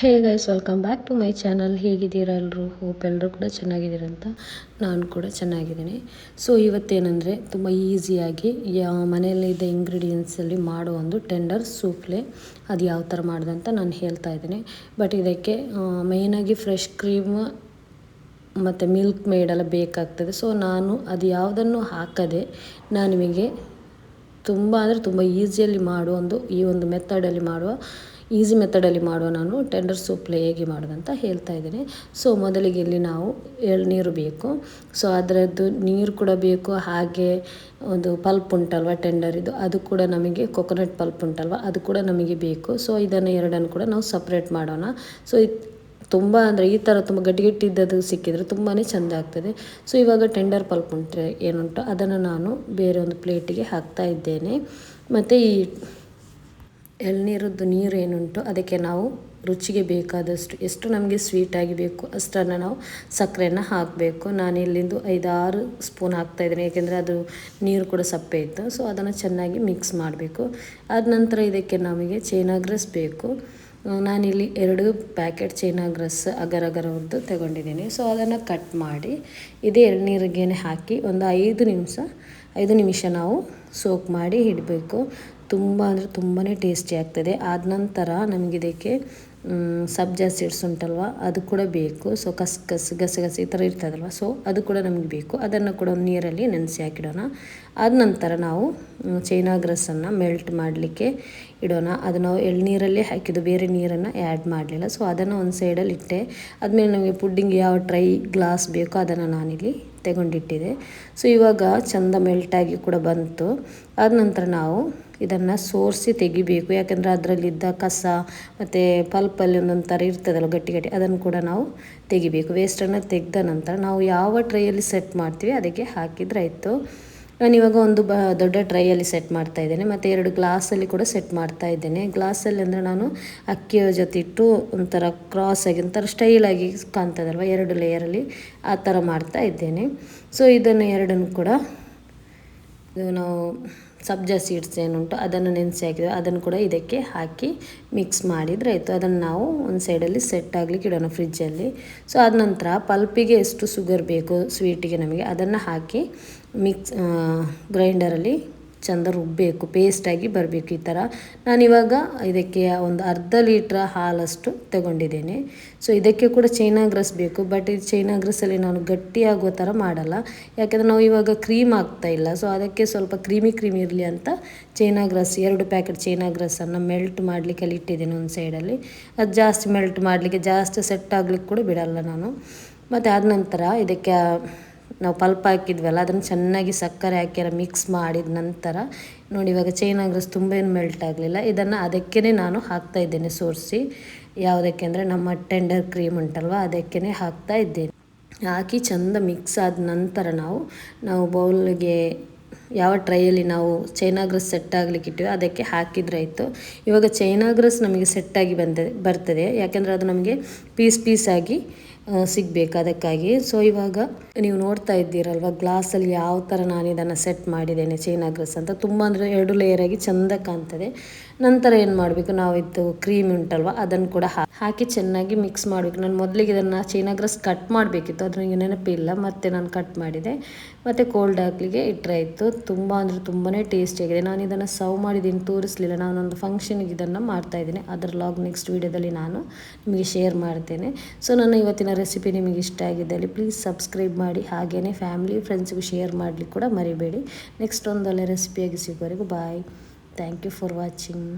Hey guys welcome back to my channel ಹೇಗಿದ್ದೀರಾ ಎಲ್ಲರೂ hope ಎಲ್ಲರೂ ಕೂಡ ಚೆನ್ನಾಗಿದ್ದೀರಂತ ನಾನು ಕೂಡ ಚೆನ್ನಾಗಿದ್ದೀನಿ. ಸೊ ಇವತ್ತೇನೆಂದರೆ ತುಂಬ ಈಸಿಯಾಗಿ ಮನೆಯಲ್ಲಿದ್ದ ಇಂಗ್ರೀಡಿಯೆಂಟ್ಸಲ್ಲಿ ಮಾಡೋ ಒಂದು ಟೆಂಡರ್ ಸೂಪ್ಲೆ ಅದು ಯಾವ ಥರ ಮಾಡ್ದಂತ ನಾನು ಹೇಳ್ತಾ ಇದ್ದೀನಿ. ಬಟ್ ಇದಕ್ಕೆ ಮೇಯ್ನಾಗಿ ಫ್ರೆಶ್ ಕ್ರೀಮ್ ಮತ್ತು ಮಿಲ್ಕ್ ಮೇಡೆಲ್ಲ ಬೇಕಾಗ್ತದೆ. ಸೊ ನಾನು ಅದು ಯಾವುದನ್ನು ಹಾಕದೆ ನಾನು ನಿಮಗೆ ತುಂಬ ಅಂದರೆ ತುಂಬ ಈಸಿಯಲ್ಲಿ ಮಾಡುವ ಒಂದು ಈ ಒಂದು ಮೆಥಡಲ್ಲಿ ಮಾಡುವ ಈಸಿ ಮೆಥಡಲ್ಲಿ ಮಾಡುವ ನಾನು ಟೆಂಡರ್ ಸೂಪ್ಲೆ ಹೇಗೆ ಮಾಡೋದಂತ ಹೇಳ್ತಾ ಇದ್ದೀನಿ. ಸೊ, ಮೊದಲಿಗೆ ಇಲ್ಲಿ ನಾವು ಎಳ್ನೀರು ಬೇಕು. ಸೊ, ಅದರದ್ದು ನೀರು ಕೂಡ ಬೇಕು, ಹಾಗೆ ಒಂದು ಪಲ್ಪ್ ಉಂಟಲ್ವ ಟೆಂಡರ್ ಇದು, ಅದು ಕೂಡ ನಮಗೆ ಕೊಕೊನಟ್ ಪಲ್ಪ್ ಉಂಟಲ್ವ, ಅದು ಕೂಡ ನಮಗೆ ಬೇಕು. ಸೊ, ಇದನ್ನು ಎರಡನ್ನು ಕೂಡ ನಾವು ಸಪ್ರೇಟ್ ಮಾಡೋಣ. ಸೊ ತುಂಬ ಅಂದರೆ ಈ ಥರ ತುಂಬ ಗಟ್ಟಿ ಗಟ್ಟಿದ್ದದು ಸಿಕ್ಕಿದರೆ ತುಂಬಾ ಚೆಂದ ಆಗ್ತದೆ. ಸೊ, ಇವಾಗ ಟೆಂಡರ್ ಪಲ್ಪ್ ಉಂಟು ಏನುಂಟು, ಅದನ್ನು ನಾನು ಬೇರೆ ಒಂದು ಪ್ಲೇಟಿಗೆ ಹಾಕ್ತಾ ಇದ್ದೇನೆ. ಮತ್ತು ಈ ಎಳ್ನೀರದ್ದು ನೀರು ಏನುಂಟು, ಅದಕ್ಕೆ ನಾವು ರುಚಿಗೆ ಬೇಕಾದಷ್ಟು ಎಷ್ಟು ನಮಗೆ ಸ್ವೀಟಾಗಿ ಬೇಕು ಅಷ್ಟನ್ನು ನಾವು ಸಕ್ಕರೆಯನ್ನು ಹಾಕಬೇಕು. ನಾನು ಇಲ್ಲಿಂದು ಐದಾರು ಸ್ಪೂನ್ ಹಾಕ್ತಾಯಿದ್ದೀನಿ ಏಕೆಂದರೆ ಅದು ನೀರು ಕೂಡ ಸಪ್ಪೆ ಇತ್ತು. ಸೊ ಅದನ್ನು ಚೆನ್ನಾಗಿ ಮಿಕ್ಸ್ ಮಾಡಬೇಕು. ಆದ ನಂತರ ಇದಕ್ಕೆ ನಮಗೆ ಚೈನಾಗ್ರಸ್ ಬೇಕು. ನಾನಿಲ್ಲಿ ಎರಡು ಪ್ಯಾಕೆಟ್ ಚೈನಾಗ್ರೆಸ್ ಅಗರ್ ಅಗರವ್ರದ್ದು ತಗೊಂಡಿದ್ದೀನಿ. ಸೊ ಅದನ್ನು ಕಟ್ ಮಾಡಿ, ಇದೇ ಎಳ್ನೀರಿಗೆ ಹಾಕಿ ಒಂದು ಐದು ನಿಮಿಷ ಐದು ನಿಮಿಷ ನಾವು ಸೋಕ್ ಮಾಡಿ ಇಡಬೇಕು. ತುಂಬ ಅಂದರೆ ತುಂಬಾ ಟೇಸ್ಟಿ ಆಗ್ತದೆ. ಆದ ನಂತರ ನಮಗಿದಕ್ಕೆ ಸಬ್ಜಾ ಸೀಡ್ಸ್ ಉಂಟಲ್ವ, ಅದು ಕೂಡ ಬೇಕು. ಸೊ ಕಸ್ಕಸ್ ಗಸಗಸೆ ಈ ಥರ ಇರ್ತದಲ್ವ. ಸೊ ಅದು ಕೂಡ ನಮಗೆ ಬೇಕು. ಅದನ್ನು ಕೂಡ ಒಂದು ನೀರಲ್ಲಿ ನೆನೆಸಿ ಹಾಕಿಡೋಣ. ಆದ ನಂತರ ನಾವು ಚೈನಾ ಗ್ರಸ್ಸನ್ನು ಮೆಲ್ಟ್ ಮಾಡಲಿಕ್ಕೆ ಇಡೋಣ. ಅದು ನಾವು ಎಳ್ನೀರಲ್ಲೇ ಹಾಕಿದ್ದು. ಬೇರೆ ನೀರನ್ನು ಆ್ಯಡ್ ಮಾಡಲಿಲ್ಲ. ಸೊ ಅದನ್ನು ಒಂದು ಸೈಡಲ್ಲಿ ಇಟ್ಟೆ. ಆದಮೇಲೆ ನಮಗೆ ಪುಡ್ಡಿಂಗ್ ಯಾವ ಟ್ರೈ ಗ್ಲಾಸ್ ಬೇಕೋ ಅದನ್ನು ನಾನಿಲ್ಲಿ ತೆಗೊಂಡಿಟ್ಟಿದೆ. ಸೊ ಇವಾಗ ಚಂದ ಮೆಲ್ಟಾಗಿ ಕೂಡ ಬಂತು. ಆದ ನಂತರ ನಾವು ಇದನ್ನು ಸೋರಿಸಿ ತೆಗಿಬೇಕು. ಯಾಕಂದರೆ ಅದರಲ್ಲಿದ್ದ ಕಸ ಮತ್ತು ಪಲ್ಪಲ್ಲಿ ಒಂದೊಂದು ಥರ ಇರ್ತದಲ್ಲ ಗಟ್ಟಿ ಗಟ್ಟಿ, ಅದನ್ನು ಕೂಡ ನಾವು ತೆಗಿಬೇಕು. ವೇಸ್ಟನ್ನು ತೆಗೆದ ನಂತರ ನಾವು ಯಾವ ಟ್ರೈಯಲ್ಲಿ ಸೆಟ್ ಮಾಡ್ತೀವಿ, ಅದಕ್ಕೆ ಹಾಕಿದ್ರೆ ಆಯಿತು ನಾನು ಒಂದು ಬ, ದೊಡ್ಡ ಟ್ರೈಯಲ್ಲಿ ಸೆಟ್ ಮಾಡ್ತಾ ಇದ್ದೇನೆ, ಮತ್ತು ಎರಡು ಗ್ಲಾಸಲ್ಲಿ ಕೂಡ ಸೆಟ್ ಮಾಡ್ತಾ ಇದ್ದೇನೆ. ಗ್ಲಾಸಲ್ಲಿ ಅಂದರೆ ನಾನು ಅಕ್ಕಿಯ ಜೊತೆ ಇಟ್ಟು ಒಂಥರ ಕ್ರಾಸಾಗಿ ಒಂಥರ ಸ್ಟೈಲಾಗಿ ಕಾಣ್ತದಲ್ವ ಎರಡು ಲೇಯರಲ್ಲಿ ಆ ಥರ ಮಾಡ್ತಾ ಇದ್ದೇನೆ. ಸೊ ಇದನ್ನು ಎರಡನ್ನು ಕೂಡ ನಾವು ಸಬ್ಜಾ ಸೀಡ್ಸ್ ಏನುಂಟು ಅದನ್ನು ನೆನೆಸಿ ಹಾಕಿದ್ವಿ. ಅದನ್ನು ಕೂಡ ಇದಕ್ಕೆ ಹಾಕಿ ಮಿಕ್ಸ್ ಮಾಡಿದರೆ ಆಯಿತು. ಅದನ್ನು ನಾವು ಒಂದು ಸೈಡಲ್ಲಿ ಸೆಟ್ ಆಗಲಿಕ್ಕೆ ಇಡೋಣ ಫ್ರಿಜ್ಜಲ್ಲಿ. ಸೊ, ಅದ ನಂತರ ಪಲ್ಪಿಗೆ ಎಷ್ಟು ಸುಗರ್ ಬೇಕು ಸ್ವೀಟಿಗೆ ನಮಗೆ ಅದನ್ನು ಹಾಕಿ ಮಿಕ್ಸ್ ಗ್ರೈಂಡರಲ್ಲಿ ಚಂದ ರುಬ್ಬಬೇಕು ಪೇಸ್ಟಾಗಿ ಬರಬೇಕು ಈ ಥರ. ನಾನಿವಾಗ ಇದಕ್ಕೆ ಒಂದು ಅರ್ಧ ಲೀಟ್ರ್ ಹಾಲಷ್ಟು ತಗೊಂಡಿದ್ದೇನೆ. ಸೊ ಇದಕ್ಕೆ ಕೂಡ ಚೈನಾ ಗ್ರಸ್ ಬೇಕು ಬಟ್ ಇದು ಚೈನಾ ಗ್ರಸ್ಸಲ್ಲಿ ನಾನು ಗಟ್ಟಿಯಾಗೋ ಥರ ಮಾಡಲ್ಲ. ಯಾಕೆಂದರೆ ನಾವು ಇವಾಗ ಕ್ರೀಮ್ ಆಗ್ತಾ ಇಲ್ಲ. ಸೊ ಅದಕ್ಕೆ ಸ್ವಲ್ಪ ಕ್ರೀಮಿ ಕ್ರೀಮಿ ಇರಲಿ ಅಂತ ಚೈನಾಗ್ರಸ್ ಎರಡು ಪ್ಯಾಕೆಟ್ ಚೈನಾ ಗ್ರಸ್ಸನ್ನು ಮೆಲ್ಟ್ ಮಾಡಲಿಕ್ಕೆ ಅಲ್ಲಿ ಇಟ್ಟಿದ್ದೇನೆ ಒಂದು ಸೈಡಲ್ಲಿ. ಅದು ಜಾಸ್ತಿ ಮೆಲ್ಟ್ ಮಾಡಲಿಕ್ಕೆ ಜಾಸ್ತಿ ಸೆಟ್ ಆಗಲಿಕ್ಕೆ ಕೂಡ ಬಿಡಲ್ಲ ನಾನು. ಮತ್ತು ಆದ ನಂತರ ಇದಕ್ಕೆ ನಾವು ಪಲ್ಪ್ ಹಾಕಿದ್ವಲ್ಲ, ಅದನ್ನು ಚೆನ್ನಾಗಿ ಸಕ್ಕರೆ ಹಾಕಿ ಮಿಕ್ಸ್ ಮಾಡಿದ ನಂತರ ನೋಡಿ ಇವಾಗ ಚೈನ್ ಆಗ್ರಸ್ ತುಂಬ ಏನು ಮೆಲ್ಟ್ ಆಗಲಿಲ್ಲ. ಇದನ್ನು ಅದಕ್ಕೇ ನಾನು ಹಾಕ್ತಾ ಇದ್ದೇನೆ ಸೋರಿಸಿ. ಯಾವುದಕ್ಕೆ ಅಂದರೆ ನಮ್ಮ ಟೆಂಡರ್ ಕ್ರೀಮ್ ಉಂಟಲ್ವ ಅದಕ್ಕೇ ಹಾಕ್ತಾ ಇದ್ದೇನೆ. ಹಾಕಿ ಚೆಂದ ಮಿಕ್ಸ್ ಆದ ನಂತರ ನಾವು ನಾವು ಬೌಲ್ಗೆ ಯಾವ ಟ್ರೈಯಲ್ಲಿ ನಾವು ಚೈನಾಗ್ರಸ್ ಸೆಟ್ ಆಗಲಿಕ್ಕೆ ಇಟ್ಟಿವಿ ಅದಕ್ಕೆ ಹಾಕಿದ್ರಾಯಿತು ಇವಾಗ ಚೈನಾಗ್ರಸ್ ನಮಗೆ ಸೆಟ್ಟಾಗಿ ಬಂದ, ಬರ್ತದೆ. ಯಾಕೆಂದರೆ ಅದು ನಮಗೆ ಪೀಸ್ ಪೀಸಾಗಿ ಸಿಗಬೇಕು ಅದಕ್ಕಾಗಿ. ಸೊ ಇವಾಗ ನೀವು ನೋಡ್ತಾ ಇದ್ದೀರಲ್ವ ಗ್ಲಾಸಲ್ಲಿ ಯಾವ ಥರ ನಾನು ಇದನ್ನು ಸೆಟ್ ಮಾಡಿದ್ದೇನೆ ಚೈನಾ ಗ್ರಸ್ ಅಂತ. ತುಂಬ ಅಂದರೆ ಎರಡು ಲೇಯರ್ ಆಗಿ ಚಂದ ಕಾಣ್ತದೆ. ನಂತರ ಏನು ಮಾಡಬೇಕು, ನಾವು ಇದು ಕ್ರೀಮ್ ಉಂಟಲ್ವ, ಅದನ್ನು ಕೂಡ ಹಾಕಿ ಚೆನ್ನಾಗಿ ಮಿಕ್ಸ್ ಮಾಡಬೇಕು. ನಾನು ಮೊದಲಿಗೆ ಇದನ್ನು ಚೈನಾ ಗ್ರಸ್ ಕಟ್ ಮಾಡಬೇಕಿತ್ತು ಅದು ನನಗೆ ನೆನಪಿಲ್ಲ ಮತ್ತೆ ನಾನು ಕಟ್ ಮಾಡಿದೆ. ಮತ್ತು ಕೋಲ್ಡ್ ಹಾಕ್ಲಿಕ್ಕೆ ತುಂಬಾ ತುಂಬ ತುಂಬಾನೇ ತುಂಬಾ ಟೇಸ್ಟಿಯಾಗಿದೆ ನಾನು ಇದನ್ನು ಸರ್ವ್ ಮಾಡಿದ್ದೀನಿ ತೋರಿಸಲಿಲ್ಲ. ನಾನೊಂದು ಇದನ್ನ ಇದನ್ನು ಮಾಡ್ತಾಯಿದ್ದೀನಿ ಅದರ ಲಾಗ್ ನೆಕ್ಸ್ಟ್ ವಿಡಿಯೋದಲ್ಲಿ ನಾನು ನಿಮಗೆ ಶೇರ್ ಮಾಡ್ತೇನೆ. ಸೊ ನಾನು ಇವತ್ತಿನ ರೆಸಿಪಿ ನಿಮಗೆ ಇಷ್ಟ ಆಗಿದ್ದಲ್ಲಿ ಪ್ಲೀಸ್ ಸಬ್ಸ್ಕ್ರೈಬ್ ಮಾಡಿ ಹಾಗೆಯೇ ಫ್ಯಾಮಿಲಿ ಫ್ರೆಂಡ್ಸ್ಗೂ ಶೇರ್ ಮಾಡಲಿಕ್ಕೆ ಕೂಡ ಮರಿಬೇಡಿ. ನೆಕ್ಸ್ಟ್ ಒಂದೊಳ್ಳೆ ರೆಸಿಪಿಯಾಗಿ ಸಿಗೋವರೆಗೂ bye thank you for watching